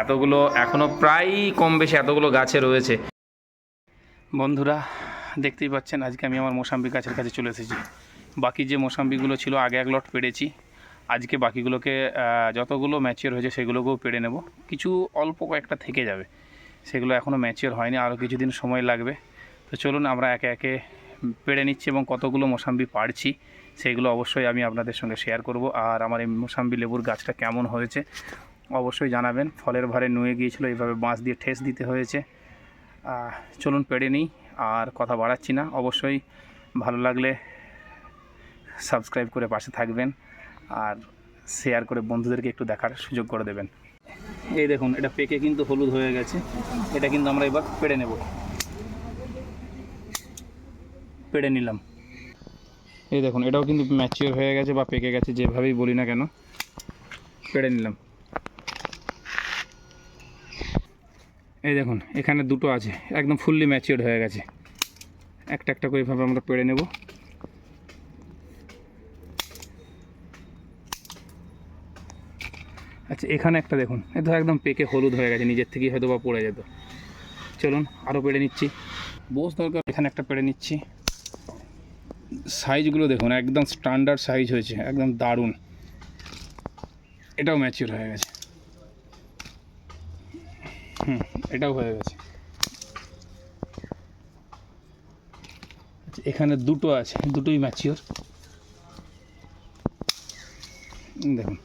এতগুলো এখনও প্রায় কম বেশি এতগুলো গাছে রয়েছে। বন্ধুরা, দেখতেই পাচ্ছেন, আজকে আমি আমার মোসাম্বি গাছের কাছে চলে এসেছি। বাকি যে মোসাম্বিগুলো ছিল, আগে এক লট পেড়েছি আজকে বাকিগুলোকে যতগুলো ম্যাচিওর হয়েছে, সেগুলোকেও পেড়ে নেব। কিছু অল্প কয়েকটা থেকে যাবে। সেগুলো এখনও ম্যাচিওর হয়নি, আরও কিছুদিন সময় লাগবে। তো চলুন, আমরা একে একে পেড়ে নিচ্ছি এবং কতগুলো মোসাম্বি পাড়ছি সেগুলো অবশ্যই আমি আপনাদের সঙ্গে শেয়ার করব। আর আমার এই মোসাম্বি লেবুর গাছটা কেমন হয়েছে অবশ্যই জানাবেন। ফলের ভারে নুয়ে গিয়েছিল, এইভাবে বাঁশ দিয়ে ঠেস দিতে হয়েছে। চলুন পেড়ে নিই, আর কথা বাড়াচ্ছি না। অবশ্যই ভালো লাগলে সাবস্ক্রাইব করে পাশে থাকবেন, আর শেয়ার করে বন্ধুদেরকে একটু দেখার সুযোগ করে দেবেন। এই দেখুন, এটা পেকে কিন্তু হলুদ হয়ে গেছে। এটা কিন্তু আমরা এবার পেড়ে নেব। পেড়ে নিলাম। এই দেখুন, এটাও কিন্তু ম্যাচিওর হয়ে গেছে বা পেকে গেছে, যেভাবেই বলি না কেন। পেড়ে নিলাম। এই দেখুন, এখানে দুটো আছে, একদম ফুললি ম্যাচিওর হয়ে গেছে। একটা একটা করে এভাবে আমরা পেড়ে নেব। আচ্ছা এখানে একটা দেখুন, এ তো একদম পেকে হলুদ হয়ে গেছে, নিজের থেকেই হয়তো বা পড়ে যেত। চলুন আরও পেড়ে নিচ্ছি। বোস দরকার, এখানে একটা পেড়ে নিচ্ছি। সাইজগুলো দেখুন, একদম স্ট্যান্ডার্ড সাইজ হয়েছে, একদম দারুণ। এটাও ম্যাচিওর হয়ে গেছে। হুম এটাও হয়ে গেছে। আচ্ছা, এখানে দুটো আছে দুটোই ম্যাচিওর দেখুন।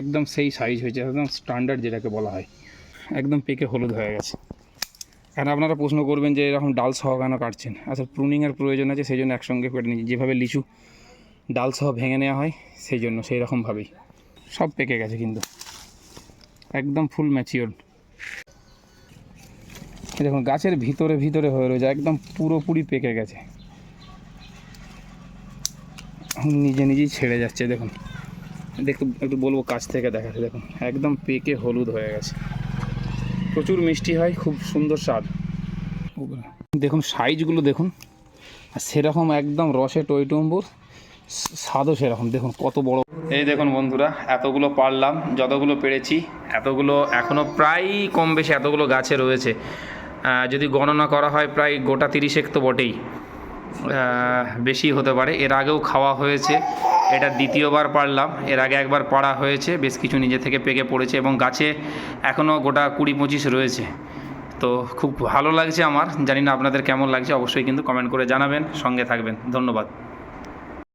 একদম সেই সাইজ হয়েছে একদম স্ট্যান্ডার্ড যেটাকে বলা হয়। একদম পেকে হলুদ হয়ে গেছে। আর আপনারা প্রশ্ন করবেন যে এরকম ডাল সহ কেন কাটছেন? আচ্ছা প্রুনিংয়ের প্রয়োজন আছে সেই জন্য একসঙ্গে কেটে নিচ্ছি যেভাবে লিচু ডাল সহ ভেঙে নেওয়া হয় সেই জন্য সেই রকমভাবেই সব পেকে গেছে কিন্তু। একদম ফুল ম্যাচিওর দেখুন গাছের ভিতরে ভিতরে হয়ে রয়েছে, একদম পুরোপুরি পেকে গেছে। নিজে নিজেই ছেড়ে যাচ্ছে, দেখুন। দেখতে, একটু বলব কাছ থেকে দেখাতে, দেখুন, একদম পেকে হলুদ হয়ে গেছে। প্রচুর মিষ্টি হয়, খুব সুন্দর স্বাদ। দেখুন, সাইজগুলো দেখুন, আর সেরকম একদম রসে টইটম্বুর স্বাদও সেরকম, দেখুন, কত বড়। এই দেখুন বন্ধুরা, এতগুলো পারলাম, যতগুলো পেরেছি, এতগুলো এখনও প্রায় কম বেশি এতগুলো গাছে রয়েছে। যদি গণনা করা হয় প্রায় গোটা তিরিশেক তো বটেই। বেশি হতে পারে। এর আগেও খাওয়া হয়েছে। এটা দ্বিতীয়বার পারলাম। এর আগে একবার পাড়া হয়েছে। বেশ কিছু নিজে থেকে পেকে পড়েছে এবং গাছে এখনও গোটা কুড়ি পঁচিশ রয়েছে। তো খুব ভালো লাগছে আমার। জানি না আপনাদের কেমন লাগছে। অবশ্যই কিন্তু কমেন্ট করে জানাবেন। সঙ্গে থাকবেন। ধন্যবাদ।